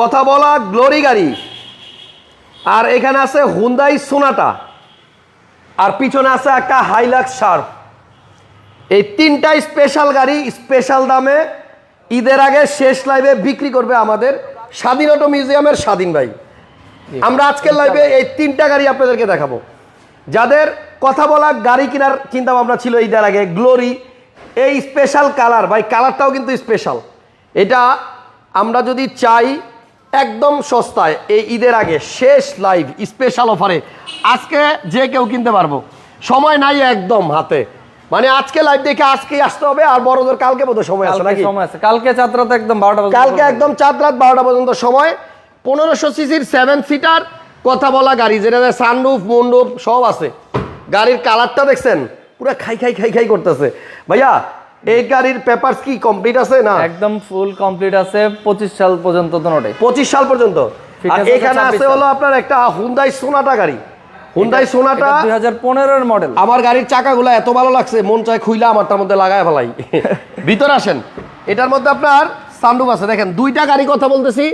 কথা বলা গ্লোরি গাড়ি। আর এখানে আছে হুন্দাই সোনাটা আর পিছনে আছে একটা হাইলাক্স শার্প এই তিনটা স্পেশাল গাড়ি স্পেশাল দামে ঈদের আগে শেষ লাইভে বিক্রি করবে আমাদের স্বাধীন অটো মিউজিয়ামের স্বাধীন ভাই। আমরা আজকের লাইভে এই তিনটা গাড়ি আপনাদেরকে দেখাবো। যাদের কথা বলা গাড়ি কেনার চিন্তা ভাবনা ছিল ঈদের আগে গ্লোরি এই স্পেশাল কালার ভাই কালারটাও কিন্তু স্পেশাল এটা আমরা যদি চাই একদম সস্তায় এই ঈদের আগে শেষ লাইভ স্পেশাল অফারে আজকে যে কেউ কিনতে পারব। সময় নাই একদম হাতে। মানে আজকে লাইভ দেখে আজকেই আসতে হবে আর বড়দের কালকে বোধহয় সময় আছে কালকে নাকি? সময় আছে। কালকে চাত্রা তো একদম বারোটা কালকে একদম চার রাত বারোটা পর্যন্ত সময়। পনেরোশো সিসির সেভেন সিটার কথা বলা গাড়ি যেটা সানরুফ মন্ডুপ সব আছে। গাড়ির কালারটা দেখছেন? পুরো খাই খাই খাই খাই করতেছে। ভাইয়া এই গাড়ির পেপারস কি কমপ্লিট আছে না? একদম ফুল কমপ্লিট আছে পঁচিশ সাল পর্যন্ত দুটোটাই পঁচিশ সাল পর্যন্ত? আর এখানে আছে হলো আপনার একটা হুন্দাই সোনাটা গাড়ি। হুন্দাই সোনাটা দুই হাজার পনেরোর মডেল আমার গাড়ির চাকাগুলো এত ভালো লাগছে মন চায় খুইলা আমারটার মধ্যে লাগায় ফেলাই। ভিতরে আসেন। এটার মধ্যে আপনার সানরুফ আছে। দেখেন দুইটা গাড়ি কথা বলতেছি।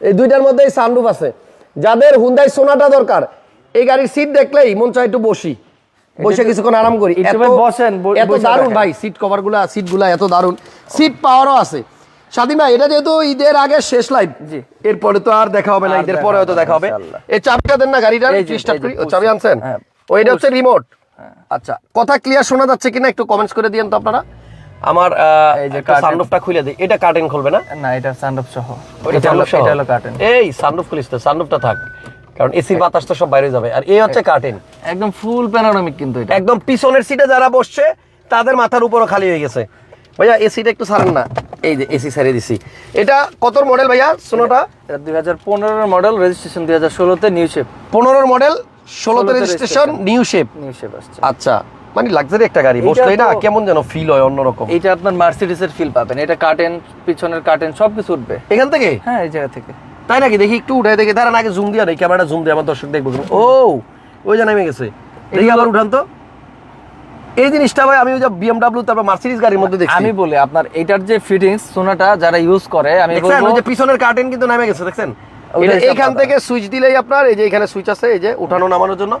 এই দুইটার মধ্যেই সানরুফ আছে। যাদের হুন্দাই সোনাটা দরকার এই গাড়ির সিট দেখলেই মন চায় একটু বসি। বসে কিছুক্ষণ আরাম করি। বসেন, এত দারুণ ভাই সিট কভারগুলা সিটগুলা এত দারুণ। সিট পাওয়ারও আছে। স্বাধীন ভাই এটা যেহেতু ঈদের আগে শেষ লাইভ জি। এরপরে তো আর দেখা হবে না ঈদের পরে হয়তো দেখা হবে। এই চাবিটা দেন না গাড়িটা স্টার্ট করি। ও চাবি আনছেন? হ্যাঁ, ও এটা হচ্ছে রিমোট আচ্ছা কথা ক্লিয়ার শোনা যাচ্ছে কিনা একটু কমেন্টস করে দিয়েন তো আপনারা? আমার এই যে। সানরুফটা খুলে দিই। এটা কার্টেন খুলবে না? না এটা সানরুফ সহ। এটা হলো সহ? এটা হলো কার্টেন এই সানরুফ খুলিস তো সানরুফটা থাক। কারণ এসির বাতাস তো সব বাইরে যাবে। আর এই হচ্ছে কার্টেন একদম ফুল প্যানোরামিক কিন্তু এটা। একদম পিছনের সিটে যারা বসছে তাদের মাথার উপরও খালি হয়ে গেছে। ভাইয়া এসিটা একটু ছাড়েন না। এই যে এসি ছেড়ে দিছি। এটা কত মডেল ভাইয়া? সোনোটা এটা দুই হাজার পনেরোর মডেল রেজিস্ট্রেশন দুই হাজার ষোলোতে নিউ শেপ পনেরোর মডেল ষোলোতে 16 তে registration new shape new shape আসছে। আচ্ছা মানে লাক্সারি একটা গাড়ি। বসলে না কেমন যেন ফিল হয় অন্যরকম। এইটা আপনার মার্সিডিসের ফিল পাবেন। এটা কার্টেন পিছনের কার্টেন সব কিছু উঠবে। এখান থেকে? হ্যাঁ এই জায়গা থেকে। তাই নাকি? দেখি একটু উঠে দেখি। দাঁড়ান আগে জুম দিয়া দেখি ক্যামেরাটা জুম দিয়ে আমার দর্শক দেখব। ও ওই যে নেমে গেছে। দেখি আবার উঠান তো। এই জিনিসটা ভাই আমি ওই যে বিএমডাব্লিউ তারপর মার্সিডিজ গাড়ির মধ্যে দেখছি। আমি বলি আপনার এটার যে ফিটিংস সোনাটা যারা ইউজ করে আমি বলব যে পিছনের কার্টেন কিন্তু নেমে গেছে দেখছেন? পাতা। থেকে সুইচ দিলেই আপনার এই যে এখানে সুইচ আছে এই যে উঠানো নামানোর জন্য।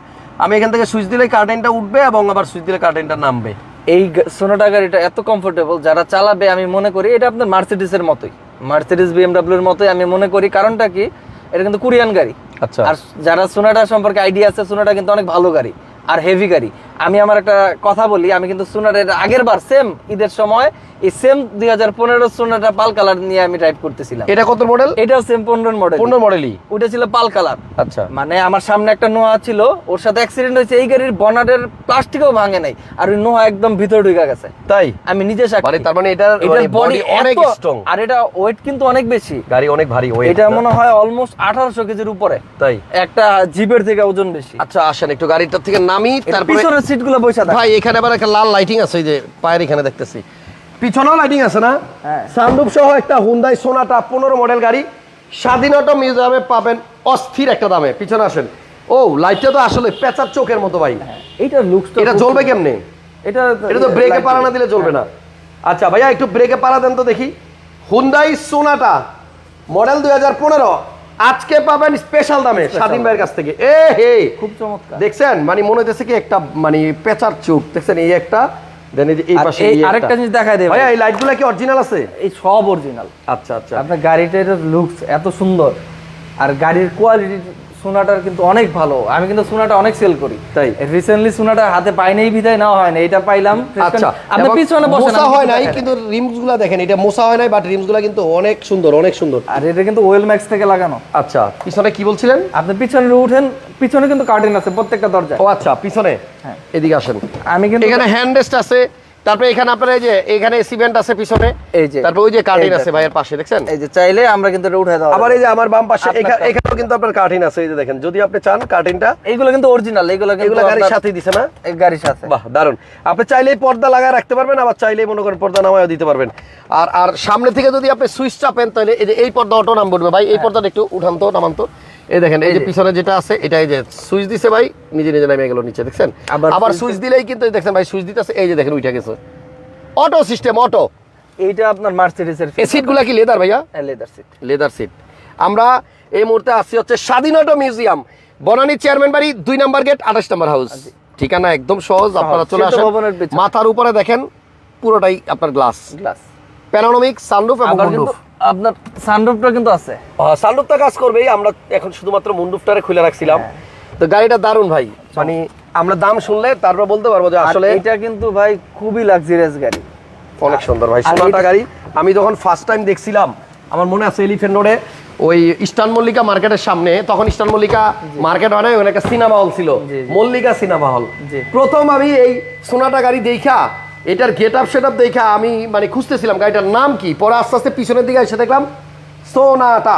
আমি এখান থেকে সুইচ দিলেই কার্টেনটা উঠবে এবং আবার সুইচ দিলে কার্টেনটা নামবে। এই সোনাটা গাড়িটা এত কমফোর্টেবল যারা চালাবে আমি মনে করি এটা আপনার মার্সিডিসের মতোই। মার্সিডিস বিএমডাব্লিউর মতোই আমি মনে করি। কারণটা কি? এটা কিন্তু কোরিয়ান গাড়ি। আচ্ছা। আর যারা সোনাটা সম্পর্কে আইডিয়া আছে সোনাটা কিন্তু অনেক ভালো গাড়ি। আর হেভি গাড়ি। আমি আমার একটা কথা বলি আমি কিন্তু সোনাটার আগের বার সেম ঈদের সময় এই সেম দুই হাজার পনেরো সোনাটা পাল কালার নিয়ে আমি ড্রাইভ করতেছিলাম। এটা কত মডেল এটাও সেম পনেরো মডেল পনেরো মডেলই ওটা ছিল পাল কালার আচ্ছা। মানে আমার সামনে একটা নোয়া ছিল ওর সাথে অ্যাক্সিডেন্ট হয়েছে এই গাড়ির বনারের প্লাস্টিকও ভাঙে নাই আর ওই নোয়া একদম ভিতরে ঢুকে গেছে। তাই? আমি নিজে সাক্ষী। মানে তার মানে এটা এটার মানে বডি অনেক স্ট্রং আর এটা ওয়েট কিন্তু অনেক বেশি। গাড়ি অনেক ভারী ওয়েট এটা মনে হয় অলমোস্ট আঠারোশো কেজির উপরে। তাই? একটা জিপের থেকে ওজন বেশি। আচ্ছা আসেন একটু গাড়িটার থেকে নামি তারপরে তারপরে পিছনের সিটগুলো বসে থাকে। ভাই এখানে আবার একটা লাল লাইটিং আছে যে পায়ের এখানে দেখতেছি। পিছনেও লাইটিং আছে না? হ্যাঁ। সহ একটা হুন্দাই সোনাটা পনেরো মডেল গাড়ি। স্বাধীনতা মিউজিয়ামে পাবেন অস্থির একটা দামে। পিছনে আসেন। ও লাইটটা তো আসলে পেঁচার চোখের মতো ভাই। এইটার লুকস এটা জ্বলবে কেমনে? এটা এটা তো ব্রেকে পাড়া না দিলে জ্বলবে না। আচ্ছা ভাইয়া একটু ব্রেকে পাড়া দেন তো দেখি। হুন্দাই সোনাটা মডেল দুই হাজার পনেরো। আজকে পাবেন স্পেশাল দামে স্বাধীন ভাইয়ের কাছ থেকে। এ হে। খুব চমৎকার। দেখছেন? মানে মনে হচ্ছে কি একটা মানে পেচার চোখ। দেখছেন? এই একটা দেন এই এই পাশে এই এই আরেকটা জিনিস দেখাই দেব ভাই। এই লাইটগুলো কি অরিজিনাল আছে? এই সব অরিজিনাল আচ্ছা আচ্ছা। আপনার গাড়িটার লুকস এত সুন্দর। আর গাড়ির কোয়ালিটি সোনাটার কিন্তু অনেক ভালো। আমি কিন্তু সোনাটা অনেক সেল করি। তাই? রিসেন্টলি সোনাটা হাতে পাই নাই বিদায় নেওয়া হয় না এটা পাইলাম। আচ্ছা। আপনি পিছনে মোছা আমি হয় নাই কিন্তু রিমসগুলা দেখেন এটা মোছা হয় নাই বাট রিমসগুলা কিন্তু অনেক সুন্দর অনেক সুন্দর। আর এটা কিন্তু ওয়েল ম্যাক্স থেকে লাগানো। আচ্ছা পিছনে কি বলছিলেন? আপনি পিছনে উঠেন পিছনে কিন্তু কার্টেন আছে প্রত্যেকটা দরজা ও আচ্ছা পিছনে। হ্যাঁ। এদিকে আসেন। আমি কিন্তু এখানে হ্যান্ড রেস্ট আছে তারপরে এখানে আপনার এই যে এখানে সিমেন্ট আছে পিছনে। এই যে। তারপর ওই যে কার্টিন আছে ভাইয়ের পাশে দেখছেন? এই যে চাইলে আমরা কিন্তু এটা উঠে দেওয়া আবার এই যে আমার বাম পাশে। এখানেও কিন্তু আপনার কার্টিন আছে এই যে দেখেন। যদি আপনি চান কার্টিনটা এইগুলো কিন্তু অরিজিনাল এইগুলো কিন্তু এগুলো গাড়ির সাথেই দিছে না? এই গাড়ির সাথে। বাহ দারুণ আপনি চাইলেই পর্দা লাগায় রাখতে পারবেন আবার চাইলেই মনে করেন পর্দা নামায়ও দিতে পারবেন। আর আর সামনে থেকে যদি আপনি সুইচ চাপেন তাহলে এই যে এই পর্দা অটো নাম বলবে ভাই এই পর্দাটা একটু উঠান তো নামান তো। এই দেখেন এই যে পিছনে যেটা আছে এটা এই যে সুইচ দিছে ভাই নিজে নিজে নামিয়ে গেল নিচে দেখছেন? আবার সুইচ দিলেই কিন্তু দেখছেন ভাই সুইচ দিতেছে এই যে দেখেন উঠে গেছে। Auto system auto. এইটা আপনার মার্সিডিসের এই সিটগুলা কি লেদার ভাইয়া? লেদার সিট লেদার সিট আমরা এই মুহূর্তে আসছি হচ্ছে স্বাধীনতা মিউজিয়াম বনানী চেয়ারম্যান বাড়ি দুই নাম্বার গেট আঠাশ নাম্বার হাউস। ঠিকানা একদম সহজ আপনারা চলে আসেন। মাথার উপরে দেখেন পুরোটাই আপনার গ্লাস গ্লাস প্যানোরামিক সানরুফ এবং কিন্তু আপনার সানরুফটা কিন্তু আছে। সানরুফটা কাজ করবেই আমরা এখন শুধুমাত্র মুন্ডুফটারে খুলে রাখছিলাম। হ্যাঁ। তো গাড়িটা দারুণ ভাই মানে আমরা দাম শুনলে তারপর বলতে পারব যে আসলে এটা কিন্তু ভাই খুবই লাক্সারিয়াস গাড়ি। অনেক সুন্দর ভাই সোনাটা গাড়ি। আমি যখন ফার্স্ট টাইম দেখছিলাম আমার মনে আছে এলিফেন্ট রোডে ওই ইস্টার্ন মল্লিকা মার্কেটের সামনে তখন ইস্টার্ন মল্লিকা মার্কেট হয় না ওখানে একটা সিনেমা হল ছিল। মল্লিকা সিনেমা হল প্রথম আমি এই সোনাটা গাড়ি দেখা এটার গেট আপ সেট আপ দেখা আমি মানে খুঁজতেছিলাম গাড়িটার নাম কি। পরে আস্তে আস্তে পিছনের দিকে এসে দেখলাম সোনাটা।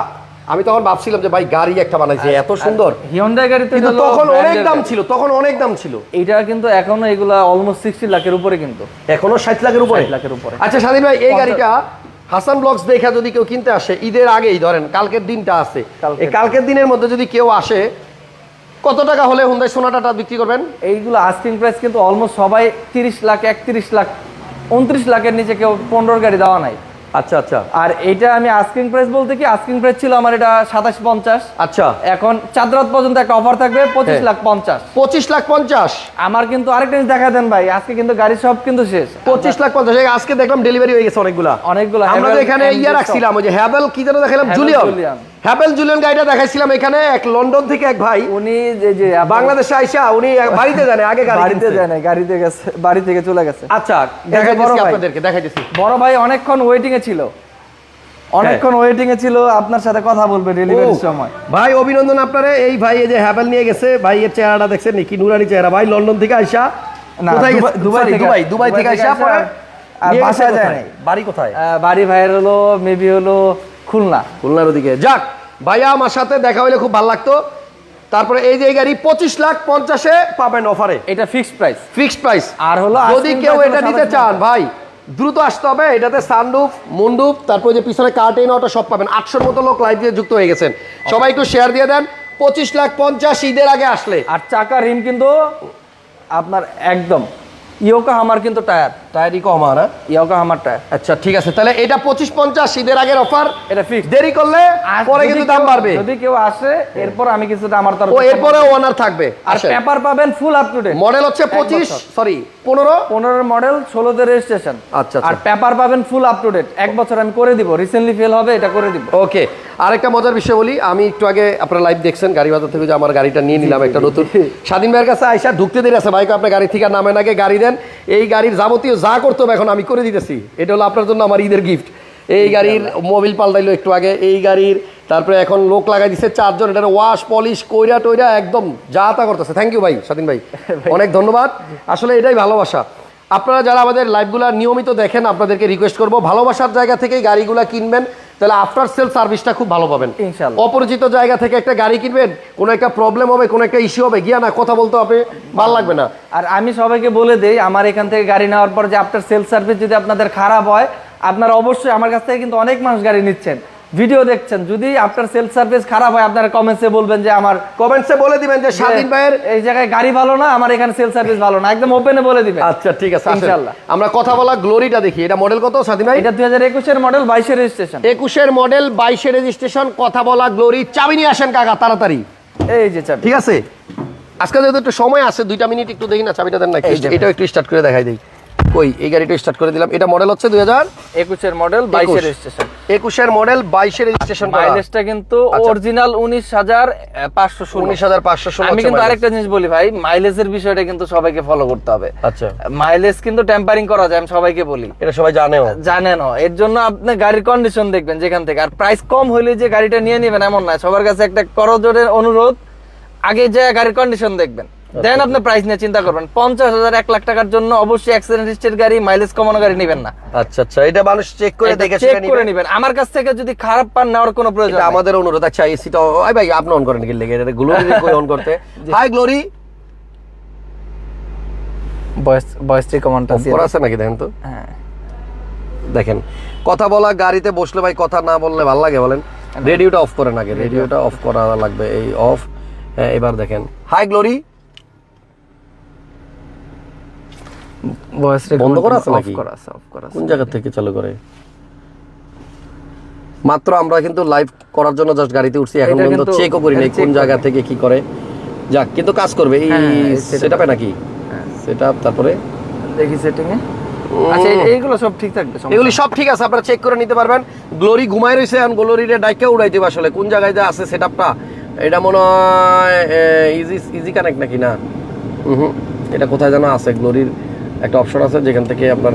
আমি তখন ভাবছিলাম যে ভাই গাড়ি একটা বানাইছে এত সুন্দর। হিউন্ডাই গাড়িতে কিন্তু তখন অনেক দাম ছিল তখন অনেক দাম ছিল। এটা কিন্তু এখনও এগুলা অলমোস্ট সিক্সটি লাখের উপরে কিন্তু। এখনও ষাট লাখের উপরে? 60 লাখের উপরে। আচ্ছা স্বাধীন ভাই এই গাড়িটা হাসান ব্লগস দেখা যদি কেউ কিনতে আসে ঈদের আগেই ধরেন কালকের দিনটা আছে। এই কালকের দিনের মধ্যে যদি কেউ আসে কত টাকা হলে হুন্দাই সোনাটাটা বিক্রি করবেন? এইগুলো আস্কিং প্রাইস কিন্তু অলমোস্ট সবাই তিরিশ লাখ একত্রিশ লাখ উনত্রিশ লাখের নিচে কেউ পনেরোর গাড়ি দেওয়া নাই। আচ্ছা আচ্ছা। আর এটা আমি আস্কিং প্রাইস বলতে কি? আস্কিং প্রাইস ছিল আমার এটা সাতাশ পঞ্চাশ। আচ্ছা। এখন চাঁদরাত পর্যন্ত একটা অফার থাকবে পঁচিশ হ্যাঁ। লাখ পঞ্চাশ। পঁচিশ লাখ পঞ্চাশ? আমার কিন্তু আরেকটা জিনিস দেখা দেন ভাই আজকে কিন্তু গাড়ি সব কিন্তু শেষ। পঁচিশ লাখ পঞ্চাশ আজকে দেখলাম ডেলিভারি হয়ে গেছে অনেকগুলা। অনেকগুলো আমরা তো এখানে ইয়ে রাখছিলাম ওই যে হ্যাবেল কি যেন দেখালাম? জুলিয়ন হ্যাবেল জুলিয়ন গাড়িটা দেখাইছিলাম এখানে এক লন্ডন থেকে এক ভাই। উনি যে যে বাংলাদেশে আইসা উনি বাড়িতে জানে আগে বাড়িতে কিনছে। যায় না গাড়িতে গেছে বাড়ি থেকে চলে গেছে। আচ্ছা দেখাইতেছি আপনাদেরকে দেখাইতেছি। বড় ভাই অনেকক্ষণ ওয়েটিং এ ছিল। অনেকক্ষণ ওয়েটিং এ ছিল আপনার সাথে কথা বলবে ডেলিভারির সময়। ভাই অভিনন্দন আপনারে এই ভাই এই যে হ্যাপেল নিয়ে গেছে ভাই এর চেহারাটা দেখছেন নাকি? নুরানি চেহারা। ভাই লন্ডন থেকে আইসা। না, দুবাই- দুবাই থেকে- দুবাই দুবাই থেকে আইসা পরে আর বাসায় যায়। বাড়ি কোথায়? বাড়ি ভাইয়ের হলো মেবি হলো খুলনা খুলনার ওদিকে। যাক ভাইয়া আমার সাথে দেখা হইলে খুব ভালো লাগতো। তারপরে এই যে এই গাড়ি পঁচিশ লাখ পঞ্চাশে পাবেন অফারে এটা ফিক্সড প্রাইস ফিক্সড প্রাইস আর হলো যদি কেউ এটা নিতে চান ভাই দ্রুত আসতে হবে। এটাতে সানরুফ মুন্ডুপ তারপর যে পিছনে কার্টেন অটো সব পাবেন। আটশোর মতো লোক লাইভ দিয়ে যুক্ত হয়ে গেছেন। সবাই একটু শেয়ার দিয়ে দেন। পঁচিশ লাখ পঞ্চাশ ঈদের আগে আসলে। আর চাকা রিম কিন্তু আপনার একদম ইয়োকা হামার কিন্তু টায়ার। টায়ারি কম আর হ্যাঁ? ইয়োকা হামার টায়ার। আচ্ছা ঠিক আছে তাহলে এটা পঁচিশ পঞ্চাশ ঈদের আগের অফার এটা ফিক্সড দেরি করলে পরে কিন্তু দাম বাড়বে। যদি কেউ আসে এরপর আমি কিছুটা আমার তরফ ও এরপরে ওনার থাকবে। আর পেপার পাবেন full up to date model হচ্ছে পঁচিশ। সরি পনেরো। পনেরো মডেল ষোলোতে রেজিস্ট্রেশন আচ্ছা, আচ্ছা। আর পেপার পাবেন ফুল আপ টু ডেট এক বছর আমি করে দিব রিসেন্টলি ফেল হবে এটা করে দিব। ওকে আরেকটা মজার বিষয় বলি আমি একটু আগে আপনার লাইভ দেখছেন গাড়ি বাজার থেকে যে আমার গাড়িটা নিয়ে নিলাম একটা নতুন। স্বাধীন ভাইয়ের কাছে আইসা ঢুকতে দেরি আছে ভাইকে আপনার গাড়ি থেকে নামেন আগে গাড়ি দেন এই গাড়ির যাবতীয় যা করতে হবে এখন আমি করে দিতেছি। এটা হলো আপনার জন্য আমার ঈদের গিফট এই গাড়ির মোবিল পাল্টাইলো একটু আগে এই গাড়ির তারপরে এখন লোক লাগাই দিচ্ছে চারজন এটার ওয়াশ পলিশ কইরা টইরা একদম যা তা করতেছে। থ্যাংক ইউ ভাই স্বাধীন ভাই। অনেক ধন্যবাদ। আসলে এটাই ভালোবাসা। আপনারা যারা আমাদের লাইভগুলো নিয়মিত দেখেন আপনাদেরকে রিকোয়েস্ট করব ভালোবাসার জায়গা থেকেই গাড়িগুলো কিনবেন। তাহলে আফটার সেল সার্ভিসটা খুব ভালো পাবেন। অপরিচিত জায়গা থেকে একটা গাড়ি কিনবেন কোনো একটা প্রবলেম হবে কোনো একটা ইস্যু হবে গিয়া না কথা বলতে হবে ভালো লাগবে না। আর আমি সবাইকে বলে দেই আমার এখান থেকে গাড়ি নেওয়ার পর যে আফটার সেল সার্ভিস যদি আপনাদের খারাপ হয় আপনারা অবশ্যই আমার কাছ থেকে কিন্তু অনেক মানুষ গাড়ি নিচ্ছেন। ভিডিও দেখছেন যদি আপনার সেল সার্ভিস খারাপ হয় আপনারা কমেন্টসে বলবেন যে আমার কমেন্টসে বলে দিবেন যে স্বাধীন ভাইয়ের এই জায়গায় গাড়ি ভালো না আমার এখানে সেল সার্ভিস ভালো না একদম ওপেনে বলে দিবেন। আচ্ছা ঠিক আছে আসেন। ইনশাল্লাহ। আমরা কথা বলা গ্লোরিটা দেখি। এটা মডেল কত স্বাধীন ভাই? এটা দুই হাজার একুশের মডেল বাইশের রেজিস্ট্রেশন একুশের মডেল বাইশে রেজিস্ট্রেশন কথা বলা গ্লোরি চাবি নিয়ে আসেন কাকা তাড়াতাড়ি। এই যে চাবি। ঠিক আছে? আজকে যেহেতু একটু সময় আছে দুইটা মিনিট একটু দেখি না চাবিটা দেন না। এটাও একটু স্টার্ট করে দেখাই দিই। কই এই গাড়িটা স্টার্ট করে দিলাম। এটা মডেল হচ্ছে দুই হাজার একুশের মডেল বাইশের রেজিস্ট্রেশন একুশের মডেল বাইশে রেজিস্ট্রেশন মাইলেজটা কিন্তু আচ্ছা। অরিজিনাল উনিশ হাজার পাঁচশো উনিশ হাজার পাঁচশো আমি কিন্তু আরেকটা জিনিস বলি ভাই মাইলেজের বিষয়টা কিন্তু সবাইকে ফলো করতে হবে। আচ্ছা। মাইলেজ কিন্তু টেম্পারিং করা যায় আমি সবাইকে বলি। এটা সবাই জানেও। জানেন এর জন্য আপনি গাড়ির কন্ডিশন দেখবেন যেখান থেকে। আর প্রাইস কম হইলে যে গাড়িটা নিয়ে নেবেন এমন না সবার কাছে একটা করজোরের অনুরোধ আগে যে গাড়ির কন্ডিশন দেখবেন। দেন আপনি প্রাইস নিয়ে চিন্তা করবেন। পঞ্চাশ হাজার এক লাখ টাকার জন্য অবশ্যই অ্যাক্সিডেন্ট হিস্ট্রির গাড়ি মাইলেজ কমানো গাড়ি নেবেন না। আচ্ছা আচ্ছা এটা মানুষ চেক করে দেখে চেক করে নেবেন। আমার কাছ থেকে যদি খারাপ পান নেওয়ার কোনো প্রয়োজন এটা আমাদের অনুরোধ। আচ্ছা এসিটা ওই ভাই আপনি অন করেন কি লেগে এটা গ্লোরি কই অন করতে? হাই গ্লোরি ভয়েস ভয়েস কমান্ডটা অফ করা আছে নাকি দেখেন তো? হ্যাঁ। দেখেন কথা বলা গাড়িতে বসলে ভাই কথা না বললে ভালো লাগে বলেন। রেডিওটা অফ করেন আগে রেডিওটা অফ করা লাগবে এই অফ হ্যাঁ এবার দেখেন। হাই গ্লোরি ভয়েস বন্ধ করা আছে নাকি? করা আছে অফ করা আছে। কোন জায়গা থেকে চালু করে? মাত্র আমরা কিন্তু লাইভ করার জন্য জাস্ট গাড়িতে উঠছি এখন পর্যন্ত চেকও করি নাই কোন জায়গা থেকে কি করে। যাক কিন্তু কাজ করবে এই হ্যাঁ, এই setup- সেটআপে নাকি? হ্যাঁ। সেটআপ তারপরে? দেখি সেটিং এ আচ্ছা এইগুলো সব ঠিক থাকবে এগুলি সব ঠিক আছে আপনারা চেক করে নিতে পারবেন। গ্লোরি ঘুমাই রয়েছে এখন গ্লোরিরে ডাইকে উড়াইতে হবে আসলে। কোন জায়গায় যে আছে সেটআপটা এটা মনে হয় ইজি ইজি কানেক্ট নাকি না? হুম। এটা কোথায় যেন আছে গ্লোরির একটা অপশন আছে যেখান থেকে আপনার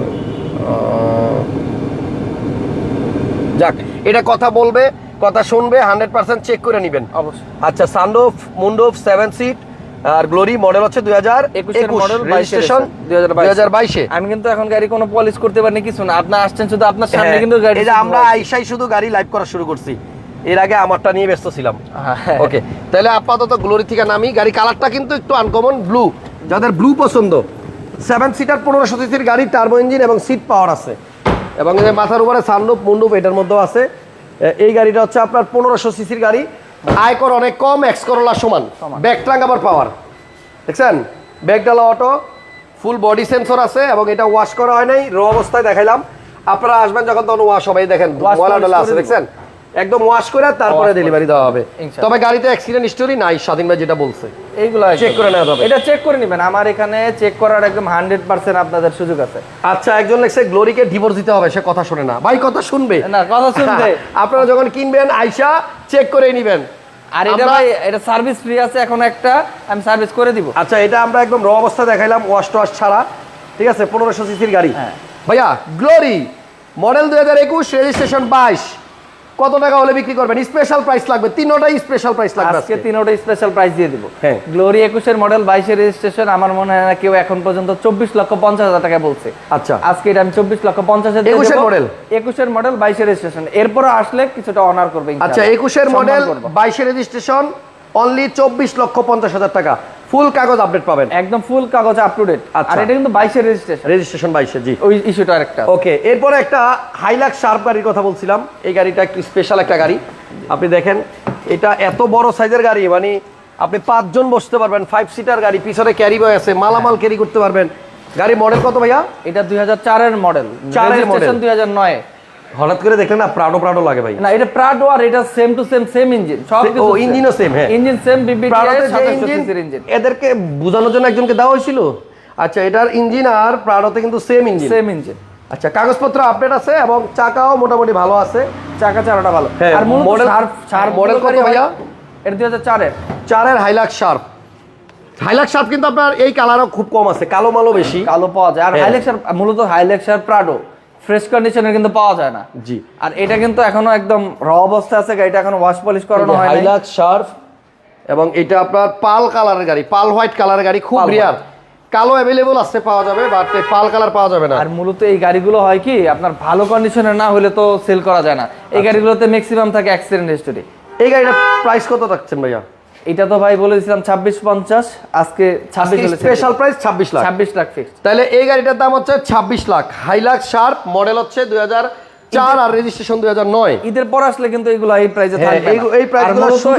যাক এটা কথা বলবে কথা শুনবে হান্ড্রেড পার্সেন্ট চেক করে নেবেন। অবশ্যই। আচ্ছা সানরুফ মুন্ডুফ সেভেন সিট আর গ্লোরি মডেল হচ্ছে দুই হাজার একুশের মডেল রেজিস্ট্রেশন দুই হাজার বাইশে। আমি কিন্তু এখন গাড়ি কোনো পলিশ করতে পারিনি কিছু না। আপনি আসছেন শুধু আপনার সামনে হ্যাঁ, কিন্তু গাড়ি আমরা আইসাই শুধু গাড়ি লাইভ করা শুরু করছি। এর আগে আমারটা নিয়ে ব্যস্ত ছিলাম। হ্যাঁ। ওকে তাহলে আপাতত গ্লোরি থেকে নামি। গাড়ি কালারটা কিন্তু একটু আনকমন ব্লু যাদের ব্লু পছন্দ সেভেন সিটার পনেরোশো সিসির গাড়ি টার্বো ইঞ্জিন এবং সিট পাওয়ার আছে। এবং মাথার উপরে সানরুফ মুন্ডুপ এটার মধ্যেও আছে। এই গাড়িটা হচ্ছে আপনার পনেরোশো সিসির গাড়ি। আয়কর অনেক কম এক্স করোলা সমান। ব্যাক আবার পাওয়ার দেখছেন? ব্যাকডালা অটো ফুল বডি সেন্সর আছে এবং এটা ওয়াশ করা হয় নাই। র অবস্থায় দেখাইলাম। আপনারা আসবেন যখন তখন ওয়াশ হবে। এই দেখেন ময়লা ডলা আছে দেখছেন? একদম ওয়াশ করে তারপরে ডেলিভারি দেওয়া হবে। তবে গাড়িতে অ্যাক্সিডেন্ট হিস্টোরি নাই স্বাধীন ভাই যেটা বলছে। এইগুলো চেক করে নেওয়া যাবে। এটা চেক করে নেবেন। আমার এখানে চেক করার একদম হান্ড্রেড পার্সেন্ট আপনাদের সুযোগ আছে। আচ্ছা একজন লেখছে গ্লোরিকে ডিভোর্স দিতে হবে সে কথা শুনে না। ভাই কথা শুনবে। না কথা শুনবে। আপনারা যখন কিনবেন আইসা চেক করে নেবেন। আর এটা ভাই এটা সার্ভিস ফ্রি আছে এখন একটা আমি সার্ভিস করে দিব। আচ্ছা এটা আমরা একদম র অবস্থা দেখাইলাম ওয়াশ টোয়াশ ছাড়া। ঠিক আছে পনেরোশো সিসির গাড়ি। হ্যাঁ। ভাইয়া গ্লোরি মডেল দুই হাজার একুশ রেজিস্ট্রেশন বাইশ। কত টাকা হলে বিক্রি করবেন স্পেশাল প্রাইস লাগবে তিনোটাই স্পেশাল প্রাইস লাগবে আজকে। তিনোটা স্পেশাল প্রাইস দিয়ে দিব হ্যাঁ। গ্লোরি একুশের মডেল বাইশের রেজিস্ট্রেশন আমার মনে হয় না কেউ এখন পর্যন্ত চব্বিশ লক্ষ পঞ্চাশ হাজার টাকা বলছে আচ্ছা আজকে এটা আমি চব্বিশ লক্ষ পঞ্চাশ হাজার একুশের model? একুশের মডেল বাইশের রেজিস্ট্রেশন এরপর আসলে কিছুটা অনার করবে আচ্ছা। একুশের মডেল। বাইশের রেজিস্ট্রেশন অনলি চব্বিশ লক্ষ পঞ্চাশ হাজার টাকা ফুল কাগজ আপডেট পাবেন। একদম ফুল কাগজ আপ টু ডেট আচ্ছা। আর এটা কিন্তু বাইশের রেজিস্ট্রেশন রেজিস্ট্রেশন বাইশে জি। ওই ইস্যুটা আরেকটা। ওকে এরপরে একটা হাইলাক্স শার্প গাড়ির কথা বলছিলাম। এই গাড়িটা একটু স্পেশাল একটা গাড়ি। আপনি দেখেন এটা এত বড় সাইজের গাড়ি মানে আপনি পাঁচজন বসতে পারবেন ফাইভ সিটার গাড়ি পিছনে ক্যারি বয় আছে মালামাল ক্যারি করতে পারবেন। গাড়ি মডেল কত ভাইয়া? এটা দুই হাজার চারের মডেল চারের মডেল দুই হাজার নয়। হঠাৎ করে দেখলেন না প্রাডো প্রাডো লাগে ভাই। না এটা প্রাডো আর এটা same to same same engine সব ও, engine ও same, হ্যাঁ। ইঞ্জিন সেম বিবিটি প্রাডোতে যে 2700 ইঞ্জিন এদেরকে বোঝানোর জন্য একজনকে দেওয়া হয়েছিল? আচ্ছা এটার ইঞ্জিন আর প্রাডোতে কিন্তু সেম ইঞ্জিন সেম ইঞ্জিন আচ্ছা কাগজপত্র আপডেট আছে এবং চাকাও মোটামুটি ভালো আছে। চাকা চালাটা ভালো। হ্যাঁ, আর শার্প শার্প model কত ভাইয়া? এটা দুই হাজার চারের। চারের হাইলাক্স শার্প হাইলাক্স শার্প কিন্তু আপনার এই কালারও খুব কম আছে কালো মালো বেশি। কালো পাওয়া যায়। আর হ্যাঁ। হাইলেক্সার মূলত হাইলেক্সার প্রাডো ফ্রেশ কন্ডিশনের কিন্তু পাওয়া যায় না। জি। আর এটা কিন্তু এখনও একদম র অবস্থা আছে গাড়িটা এখনও ওয়াশ পলিশ করানো হয় হাইলাক্স শার্প এবং এটা আপনার পাল কালারের গাড়ি পাল হোয়াইট কালারের গাড়ি খুব রিয়ার কালো অ্যাভেলেবল আছে পাওয়া যাবে বাট পাল কালার পাওয়া যাবে না। আর মূলত এই গাড়িগুলো হয় কি আপনার ভালো কন্ডিশনে না হলে তো সেল করা যায় না। এই আচ্ছা। গাড়িগুলোতে ম্যাক্সিমাম থাকে অ্যাক্সিডেন্ট হিস্টোরি এই গাড়িটার প্রাইস কত রাখছেন ভাইয়া? এটা তো ভাই বলে দিয়েছিলাম ছাব্বিশ পঞ্চাশ আজকে ছাব্বিশ স্পেশাল প্রাইস ছাব্বিশ লাখ। ছাব্বিশ লাখ ফিক্সড তাহলে এই গাড়িটার দাম হচ্ছে ছাব্বিশ লাখ। হাইলাক্স শার্প মডেল হচ্ছে দুই হাজার চার আর রেজিস্ট্রেশন দুই হাজার নয়। ঈদের পর আসলে কিন্তু এগুলো এই প্রাইসে হ্যাঁ, থাকবে এই- না।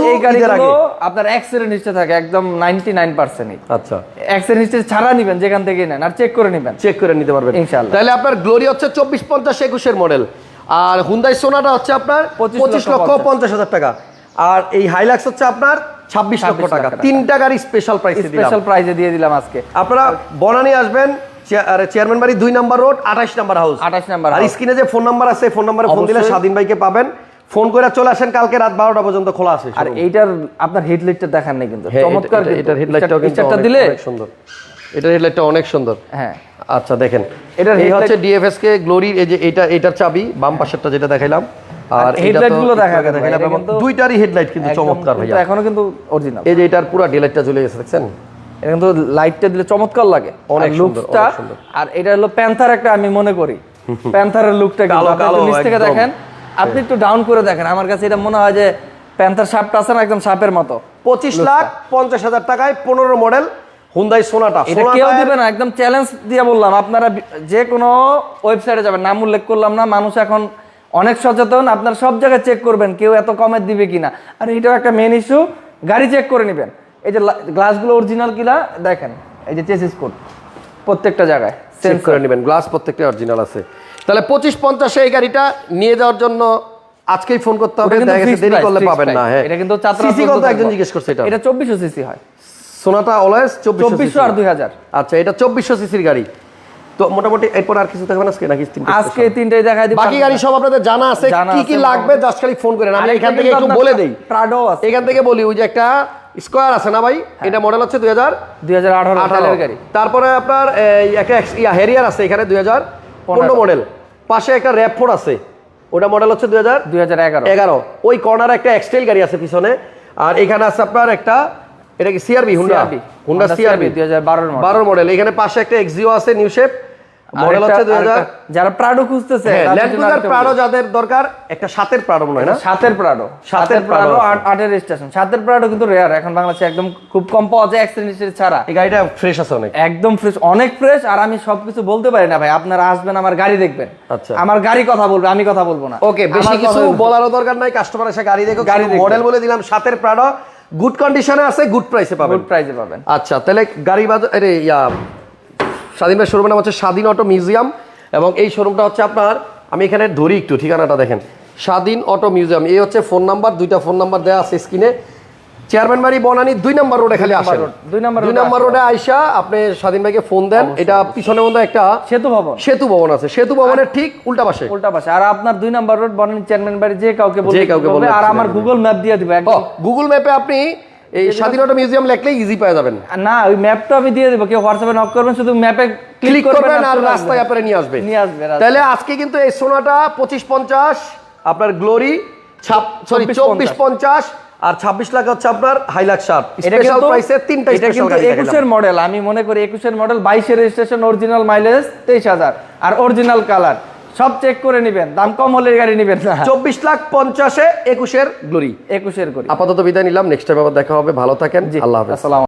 এই গাড়িগুলো আপনার অ্যাক্সিডেন্ট হিস্ট্রি থাকে একদম 99% আচ্ছা। অ্যাক্সিডেন্ট হিস্ট্রি ছাড়া নেবেন যেখান থেকে নেন আর চেক করে নেবেন। চেক করে নিতে পারবেন। ইনশাআল্লাহ। তাহলে আপনার গ্লোরি হচ্ছে চব্বিশ পঞ্চাশ একুশের মডেল আর হুন্দাই সোনাটা হচ্ছে আপনার 25 পঁচিশ লক্ষ লক্ষ পঞ্চাশ। হাজার টাকা। আর এই হাইলাক্স হচ্ছে আপনার ছাব্বিশ লক্ষ টাকা। তিনটা গাড়ি স্পেশাল প্রাইসে স্পেশাল প্রাইজে দিয়ে দিলাম আজকে। আপনারা বনানি আসবেন চেয়ারম্যান বাড়ি দুই নাম্বার রোড আঠাশ নাম্বার হাউস 28 নাম্বার আর স্ক্রিনে যে ফোন নাম্বার আছে ফোন নাম্বারে ফোন দিলে স্বাধীন ভাইকে পাবেন। ফোন করে চলে আসেন কালকে রাত বারোটা পর্যন্ত খোলা আছে আর। এইটার আপনার হেডলাইটটা দেখান নেই কিন্তু। হ্যাঁ, চমৎকার এটার হেডলাইটটাও কিন্তু দিলে সুন্দর। এটার হেডলাইটটা অনেক সুন্দর। হ্যাঁ। আচ্ছা দেখেন। এটার এই হচ্ছে ডিএফএস কে গ্লোরির এই যে এটা এটার চাবি বাম পাশেরটা যেটা দেখাইলাম। আরগুলো দেখা এবং দুইটারই হেডলাইট কিন্তু চমৎকার ভাইয়া। এখনও কিন্তু অরিজিনাল এই যে এটার পুরো ডিলাইটটা গেছে দেখছেন? এটা কিন্তু লাইটটা দিলে চমৎকার লাগে। অনেক আর এটা হলো প্যান্থার একটা আমি মনে করি। প্যান্থারের লুকটা কিন্তু আপনি নিচ থেকে দেখেন। আপনি একটু ডাউন করে দেখেন। আমার কাছে এটা মনে হয় যে প্যান্থার সাপটা আছে না একদম সাপের মতো। পঁচিশ লাখ পঞ্চাশ হাজার টাকায় পনেরো মডেল হুন্দাই সোনাটা এটা কেউ দিবে না একদম চ্যালেঞ্জ দিয়ে বললাম। আপনারা যে কোনো ওয়েবসাইটে যাবেন নাম উল্লেখ করলাম না মানুষ এখন অনেক সচেতন আপনারা সব জায়গায় চেক করবেন কেউ এত কমে দিবে কিনা। আর এটাও একটা মেন ইস্যু গাড়ি চেক করে নেবেন। এই যে গ্লাসগুলো অরিজিনাল কিনা দেখেন এই যে চেসিস কোড প্রত্যেকটা জায়গায় চেক করে নেবেন গ্লাস প্রত্যেকটা অরিজিনাল আছে। তাহলে পঁচিশ পঞ্চাশে এই গাড়িটা নিয়ে যাওয়ার জন্য আজকেই ফোন করতে হবে দেখা গেছে দেরি করলে পাবেন না হ্যাঁ। এটা কিন্তু চাতরা সিসি কত একজন জিজ্ঞেস করছে এটা? এটা চব্বিশশো সিসি হয়। সোনাটা অলওয়েজ চব্বিশশো আর দুই হাজার। আচ্ছা এটা চব্বিশশো সিসির গাড়ি। তো মোটামুটি এরপর আর কিছু থাকবে না আজকে নাকি তিনটে আজকে তিনটাই দেখাই দিব। বাকি গাড়ি সব আপনাদের জানা আছে। কি কি লাগবে? জাস্ট খালি ফোন করেন। আমি এখান থেকে একটু বলে দেই। প্রাডো আছে। এখান থেকে বলি ওই যে একটা স্কোয়ার আছে না ভাই? এটা মডেল হচ্ছে দুই হাজার দুই হাজার আঠারো গাড়ি। তারপরে আপনার এই, একটা হেরিয়ার আছে এখানে দুই হাজার পনেরো মডেল পাশে একটা র্যাপফোর্ড আছে। ওটা মডেল হচ্ছে দুই হাজার দুই হাজার এগারো। এগারো। ওই কর্নারে একটা এক্সটেল গাড়ি আছে পিছনে। আর এখানে আছে আপনার একটা এটা কি সিআরবি হুন্ডা হুন্ডা সিআরবি দুই হাজার বারোর মডেল। বারো মডেল এখানে পাশে একটা এক্সিও আছে নিউ শেপ মডেল হচ্ছে দুই হাজার আরেকটা- যারা প্রাডো খুঁজতেছে ল্যান্ড ক্রুজার প্রাডো যাদের দরকার একটা সাতের প্রাডো মনে হয় না? সাতের প্রাডো সাতের প্রাডো আটের স্টেশন সাতের প্রাডো কিন্তু রেয়ার এখন বাংলাদেশে একদম খুব কম পাওয়া যায় অ্যাক্সিডেন্ট ছাড়া। এই গাড়িটা ফ্রেশ আছে অনেক। একদম ফ্রেশ অনেক ফ্রেশ আর আমি সবকিছু বলতে পারি না ভাই আপনারা আসবেন আমার গাড়ি দেখবেন। আচ্ছা। আমার গাড়ি কথা বলবে আমি কথা বলব না। ওকে বেশি কিছু বলারও দরকার নাই কাস্টমার এসে গাড়ি দেখো গাড়ি মডেল বলে দিলাম সাতের প্রাডো গুড কন্ডিশনে আছে গুড প্রাইসে পাবেন। গুড প্রাইসে পাবেন। আচ্ছা তাহলে গাড়ি বাজার আরে ইয়া স্বাধীন শোরুমের নাম হচ্ছে স্বাধীন অটো মিউজিয়াম এবং এই শোরুমটা হচ্ছে আপনার আমি এখানে ধরি একটু ঠিকানাটা দেখেন। স্বাধীন অটো মিউজিয়াম এই হচ্ছে ফোন নাম্বার দুইটা ফোন নাম্বার দেওয়া আছে স্ক্রিনে চেয়ারম্যান বাড়ি বনানি দুই নাম্বার রোডে খালি আসেন। দুই নাম্বার রোডে আইসা আপনি স্বাধীন ভাইকে ফোন দেন। এটা পিছনে মধ্যে একটা সেতু ভবন। সেতু ভবন আছে। সেতু ভবনের ঠিক উল্টা পাশে। উল্টা পাশে। আর আপনার দুই নাম্বার রোড বনানী চেয়ারম্যান বাড়ি যে কাউকে বলবে যে কাউকে বলবে, আর আমার গুগল ম্যাপ দিয়ে দিবে গুগল ম্যাপে আপনি এই স্বাধীন অটো মিউজিয়াম লিখলে ইজি পেয়ে যাবেন। না ওই ম্যাপটা আমি দিয়ে দেবো। কেউ হোয়াটসঅ্যাপে নক করবেন শুধু ম্যাপে ক্লিক করবেন আর রাস্তায় আপনারা নিয়ে আসবে নিয়ে আসবে তাহলে আজকে কিন্তু এই সোনাটা পঁচিশ পঞ্চাশ আপনার গ্লোরি সরি চব্বিশ পঞ্চাশ আর ছাব্বিশ লাখ হচ্ছে আপনার হাইলাক শার্ট। স্পেশাল প্রাইসে তিনটা এটা কিন্তু গাড়ি একুশের মডেল আমি মনে করি একুশের মডেল বাইশের রেজিস্ট্রেশন অরিজিনাল মাইলেজ তেইশ হাজার। আর অরিজিনাল কালার সব চেক করে নেবেন দাম কম হলে গাড়ি নেবেন না। চব্বিশ লাখ পঞ্চাশে একুশের গ্লোরি একুশের করি আপাতত বিদায় নিলাম নেক্সট টাইম আবার দেখা হবে ভালো থাকেন আল্লাহ হাফেজ। আসসালাম